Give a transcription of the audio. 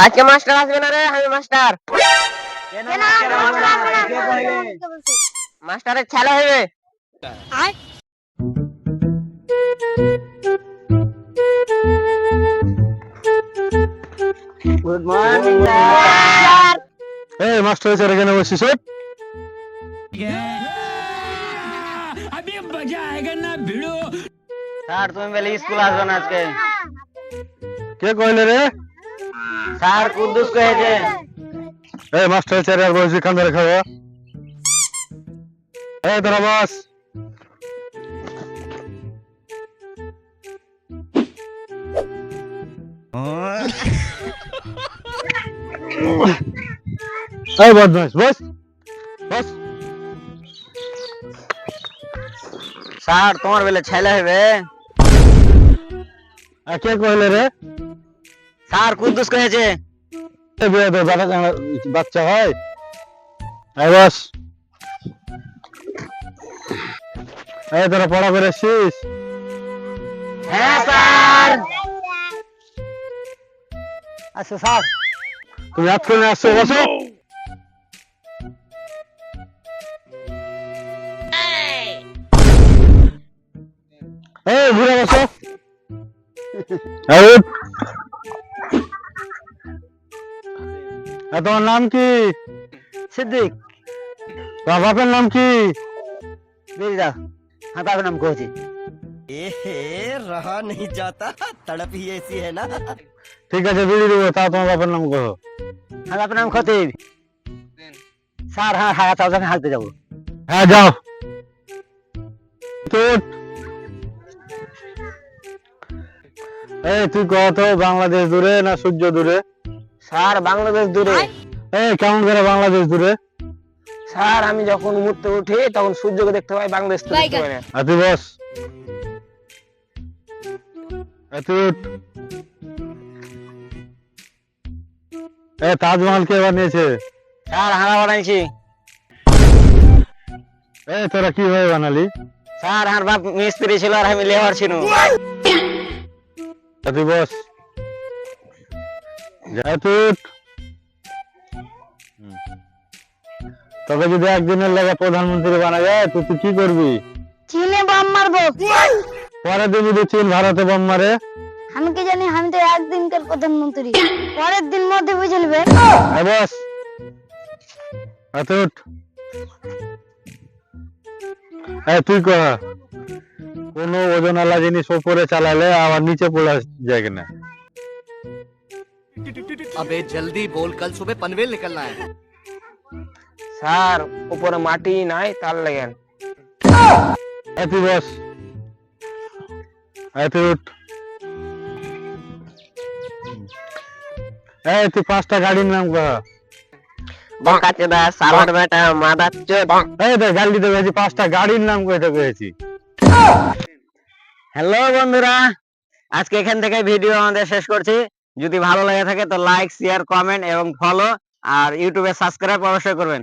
আজকে মাস্টার আসবে না রে আমি মাস্টার মাস্টারের ছেলে হবে গুড মর্নিং স্যার এই মাস্টার স্যার এখানে বসিস ওঠ। अभी मजा आएगा ना भिड़ो স্যার তুমি বলে স্কুল আসবে না আজকে কে কইলে রে স্যার কুদ্দুস কয়েছে এই মাস্টার স্যার আর বসি কান ধরে খাব এই তোরা বস এই বদমাস বস। বস। স্যার তোমার বেলে ছেলে হবে কে কইলে রে? স্যার কুদ্দুস কয়েছে এই বাচ্চা বাচ্চা হয়। এই বস। এই তোরা পড়া করে এসছিস? হ্যাঁ স্যার। আচ্ছা স্যার। তুমি করে আসছো বসো। এই ঘুরে বসো। তোমার নাম কি? সিদ্দিক। তোমার বাপের নাম কি? মির্জা হ্যাঁ বাপের নাম কোচি রহা নেই যাতা তড়প এসি হ্যাঁ না। ঠিক আছে বিড়ি দেবো। তা তোমার বাপের নাম কহ হ্যাঁ বাপের নাম খতিব। স্যার হ্যাঁ হ্যাঁ তাও আমি হাঁটতে যাব। হ্যাঁ যাও। এই তুই কত বাংলাদেশ দূরে না সূর্য দূরে? স্যার বাংলাদেশ দূরে। এই কেমন করে বাংলাদেশ দূরে? স্যার আমি যখন উঠতে উঠি তখন সূর্যকে দেখতে পাই বাংলাদেশ তো দেখতে পাই না। আর তুই বস। তুই উঠ। এই তাজমহল কে বানিয়েছে স্যার হারা বানাইছি। এই তোরা কি হয়ে বানালি? স্যার আমার বাপ মিস্ত্রি ছিল আর আমি লেবার ছিল আর তুই বস। তুই তোকে যদি একদিনের লাগে প্রধানমন্ত্রী বানা যায় তুই তুই কি করবি? চীনে বম মারবো। পরের দিন যদি চীন ভারতে বোম মারে? আমি কি জানি আমি তো একদিনকার প্রধানমন্ত্রী। পরের দিন মধ্যে বুঝলবে এই বস। তুই উঠ। এই তুই কহ কোন ওজনওয়ালা জিনিস উপরে চালালে আবার নিচে পড়ে যায় কিনা? अबे जल्दी बोल कल सुबह पनवेल निकलना है স্যার উপরে মাটি নাই তার লেগেন এই তুই বস এই তুই উঠ। এই তুই পাঁচটা গাড়ির নাম কহ বকাচ্ছে দা সালাড বেটা মাদার চোদ এই দেখ গাড়িতে পেয়েছি পাঁচটা গাড়ির নাম কইতে পেয়েছি হ্যালো বন্ধুরা আজকে এখান থেকে ভিডিও আমাদের শেষ করছি যদি ভালো লেগে থাকে তো লাইক শেয়ার কমেন্ট এবং ফলো আর ইউটিউবে সাবস্ক্রাইব অবশ্যই করবেন।